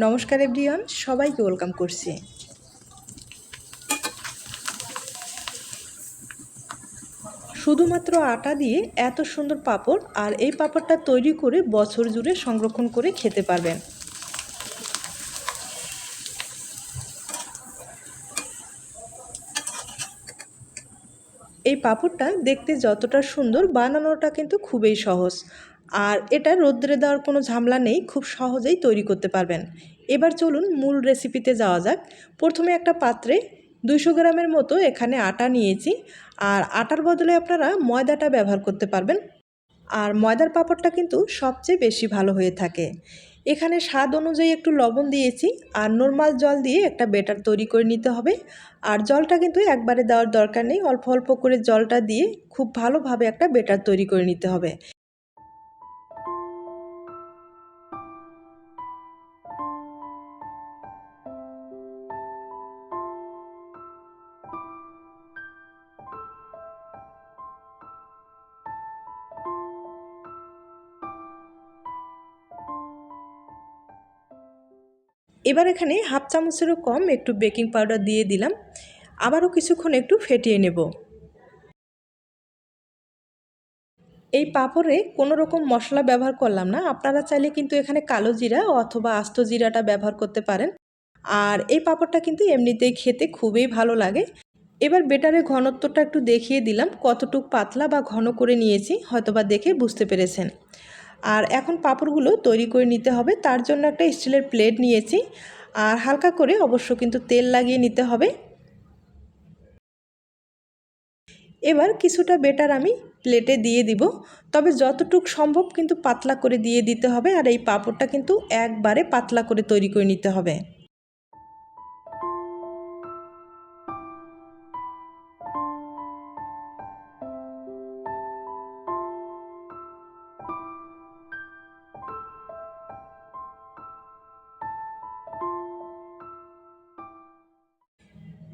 নমস্কার এভরিওয়ান, সবাইকে ওয়েলকাম করছি। শুধুমাত্র আটা দিয়ে এত সুন্দর পাপড় আর এই পাপড়টা তৈরি করে বছর জুড়ে সংরক্ষণ করে খেতে পারবেন। এই পাপড়টা দেখতে যতটা সুন্দর, বানানোটা কিন্তু খুবই সহজ। আর এটা রোদ্রে দেওয়ার কোনো ঝামেলা নেই, খুব সহজেই তৈরি করতে পারবেন। এবার চলুন মূল রেসিপিতে যাওয়া যাক। প্রথমে একটা পাত্রে দুইশো গ্রামের মতো এখানে আটা নিয়েছি। আর আটার বদলে আপনারা ময়দাটা ব্যবহার করতে পারবেন। আর ময়দার পাঁপড়টা কিন্তু সবচেয়ে বেশি ভালো হয়ে থাকে। এখানে স্বাদ অনুযায়ী একটু লবণ দিয়েছি আর নর্মাল জল দিয়ে একটা বেটার তৈরি করে নিতে হবে। আর জলটা কিন্তু একবারে দেওয়ার দরকার নেই, অল্প অল্প করে জলটা দিয়ে খুব ভালোভাবে একটা বেটার তৈরি করে নিতে হবে। এবার এখানে হাফ চামচেরও কম একটু বেকিং পাউডার দিয়ে দিলাম। আবারও কিছুক্ষণ একটু ফেটিয়ে নেব। এই পাঁপড়ে কোনো রকম মশলা ব্যবহার করলাম না। আপনারা চাইলে কিন্তু এখানে কালো জিরা অথবা আস্ত জিরাটা ব্যবহার করতে পারেন। আর এই পাঁপড়টা কিন্তু এমনিতেই খেতে খুবই ভালো লাগে। এবার বেটারের ঘনত্বটা একটু দেখিয়ে দিলাম। কতটুক পাতলা বা ঘন করে নিয়েছি, হয়তোবা দেখে বুঝতে পেরেছেন। আর এখন পাঁপড়গুলো তৈরি করে নিতে হবে। তার জন্য একটা স্টিলের প্লেট নিয়েছি। আর হালকা করে অবশ্য কিন্তু তেল লাগিয়ে নিতে হবে। এবার কিছুটা বেটার আমি প্লেটে দিয়ে দিব। তবে যতটুক সম্ভব কিন্তু পাতলা করে দিয়ে দিতে হবে। আর এই পাপড়টা কিন্তু একবারে পাতলা করে তৈরি করে নিতে হবে।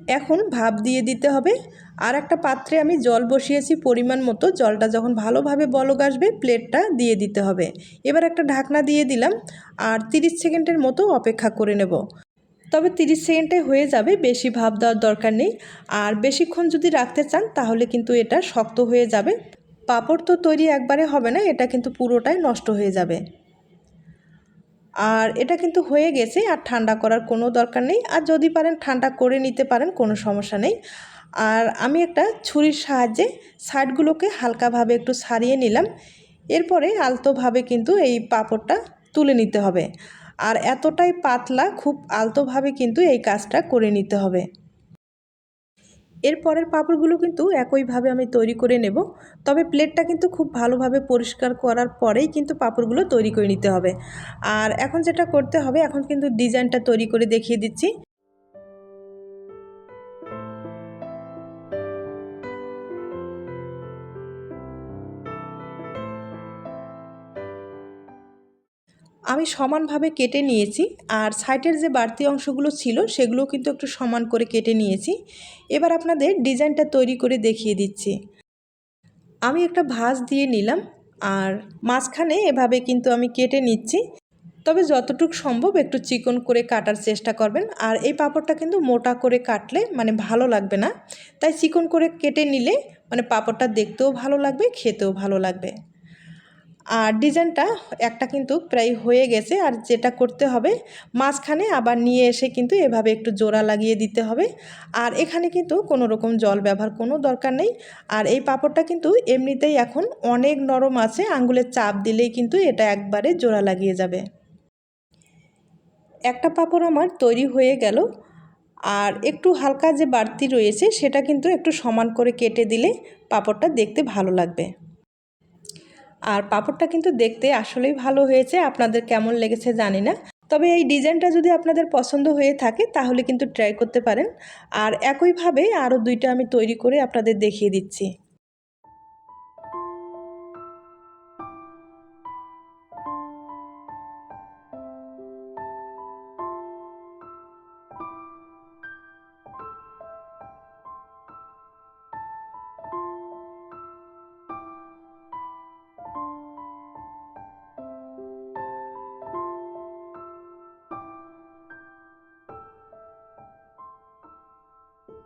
এখন ভাপ দিয়ে দিতে হবে। আর একটা পাত্রে আমি জল বসিয়েছি পরিমাণ মতো। জলটা যখন ভালোভাবে বলক আসবে, প্লেটটা দিয়ে দিতে হবে। এবার একটা ঢাকনা দিয়ে দিলাম আর 30 সেকেন্ডের মতো অপেক্ষা করে নেব। তবে 30 সেকেন্ডে হয়ে যাবে, বেশি ভাপ দেওয়ার দরকার নেই। আর বেশিক্ষণ যদি রাখতে চান, তাহলে কিন্তু এটা শক্ত হয়ে যাবে। পাঁপড় তো তৈরি একবারে হবে না, এটা কিন্তু পুরোটাই নষ্ট হয়ে যাবে। আর এটা কিন্তু হয়ে গেছে আর ঠান্ডা করার কোনো দরকার নেই। আর যদি পারেন ঠান্ডা করে নিতে পারেন, কোনো সমস্যা নেই। আর আমি একটা ছুরির সাহায্যে সাইডগুলোকে হালকাভাবে একটু সারিয়ে নিলাম। এরপরে আলতোভাবে কিন্তু এই পাপড়টা তুলে নিতে হবে। আর এতটাই পাতলা, খুব আলতোভাবে কিন্তু এই কাজটা করে নিতে হবে। এর পরের পাঁপড়গুলো কিন্তু একইভাবে আমি তৈরি করে নেব। তবে প্লেটটা কিন্তু খুব ভালোভাবে পরিষ্কার করার পরেই কিন্তু পাঁপড়গুলো তৈরি করে নিতে হবে। আর এখন যেটা করতে হবে, এখন কিন্তু ডিজাইনটা তৈরি করে দেখিয়ে দিচ্ছি। আমি সমানভাবে কেটে নিয়েছি আর সাইডের যে বাড়তি অংশগুলো ছিল সেগুলো কিন্তু একটু সমান করে কেটে নিয়েছি। এবার আপনাদের ডিজাইনটা তৈরি করে দেখিয়ে দিচ্ছি। আমি একটা ভাঁজ দিয়ে নিলাম আর মাঝখানে এভাবে কিন্তু আমি কেটে নিচ্ছি। তবে যতটুকু সম্ভব একটু চিকন করে কাটার চেষ্টা করবেন আর এই পাঁপড়টা কিন্তু মোটা করে কাটলে মানে ভালো লাগবে না। তাই চিকন করে কেটে নিলে মানে পাঁপড়টা দেখতেও ভালো লাগবে, খেতেও ভালো লাগবে। আর ডিজাইনটা একটা কিন্তু প্রায় হয়ে গেছে, আর যেটা করতে হবে মাঝখানে আবার নিয়ে এসে কিন্তু এভাবে একটু জোড়া লাগিয়ে দিতে হবে। আর এখানে কিন্তু কোনো রকম জল ব্যবহার কোনো দরকার নেই। আর এই পাপড়টা কিন্তু এমনিতেই এখন অনেক নরম আছে, আঙ্গুলের চাপ দিলেই কিন্তু এটা একবারে জোড়া লাগিয়ে যাবে। একটা পাপড় আমার তৈরি হয়ে গেল, আর একটু হালকা যে বাড়তি রয়েছে সেটা কিন্তু একটু সমান করে কেটে দিলে পাপড়টা দেখতে ভালো লাগবে। আর পাপড়টা কিন্তু দেখতে আসলেই ভালো হয়েছে। আপনাদের কেমন লেগেছে জানি না। তবে এই ডিজাইনটা যদি আপনাদের পছন্দ হয়ে থাকে, তাহলে কিন্তু ট্রাই করতে পারেন। আর একইভাবে আরও দুইটা আমি তৈরি করে আপনাদের দেখিয়ে দিচ্ছি।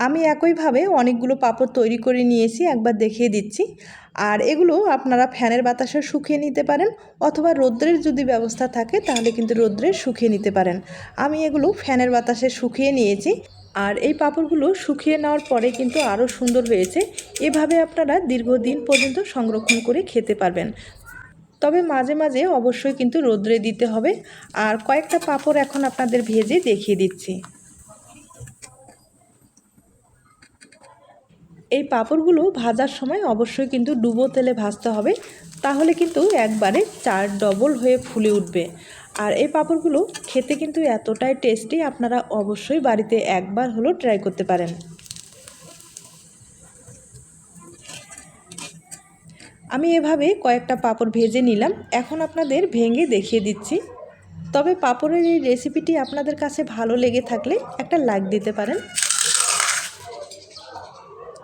আমি একইভাবে অনেকগুলো পাপড় তৈরি করে নিয়েছি, একবার দেখিয়ে দিচ্ছি। আর এগুলো আপনারা ফ্যানের বাতাসে শুকিয়ে নিতে পারেন অথবা রৌদ্রের যদি ব্যবস্থা থাকে তাহলে কিন্তু রৌদ্রে শুকিয়ে নিতে পারেন। আমি এগুলো ফ্যানের বাতাসে শুকিয়ে নিয়েছি। আর এই পাপড়গুলো শুকিয়ে নেওয়ার পরে কিন্তু আরও সুন্দর হয়েছে। এভাবে আপনারা দীর্ঘদিন পর্যন্ত সংরক্ষণ করে খেতে পারবেন। তবে মাঝে মাঝে অবশ্যই কিন্তু রোদ্রে দিতে হবে। আর কয়েকটা পাঁপড় এখন আপনাদের ভেজে দেখিয়ে দিচ্ছি। এই পাঁপড়গুলো ভাজার সময় অবশ্যই কিন্তু ডুবো তেলে ভাজতে হবে, তাহলে কিন্তু একবারে চার ডবল হয়ে ফুলে উঠবে। আর এই পাঁপড়গুলো খেতে কিন্তু এতটাই টেস্টি, আপনারা অবশ্যই বাড়িতে একবার হলো ট্রাই করতে পারেন। আমি এভাবে কয়েকটা পাঁপড় ভেজে নিলাম, এখন আপনাদের ভেঙে দেখিয়ে দিচ্ছি। তবে পাঁপড়ের এই রেসিপিটি আপনাদের কাছে ভালো লেগে থাকলে একটা লাইক দিতে পারেন।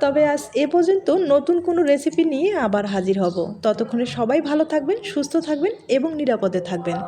তবে আজ এ পর্যন্ত নতুন কোনো রেসিপি নিয়ে আবার হাজির হব। ততক্ষণে সবাই ভালো থাকবেন, সুস্থ থাকবেন এবং নিরাপদে থাকবেন।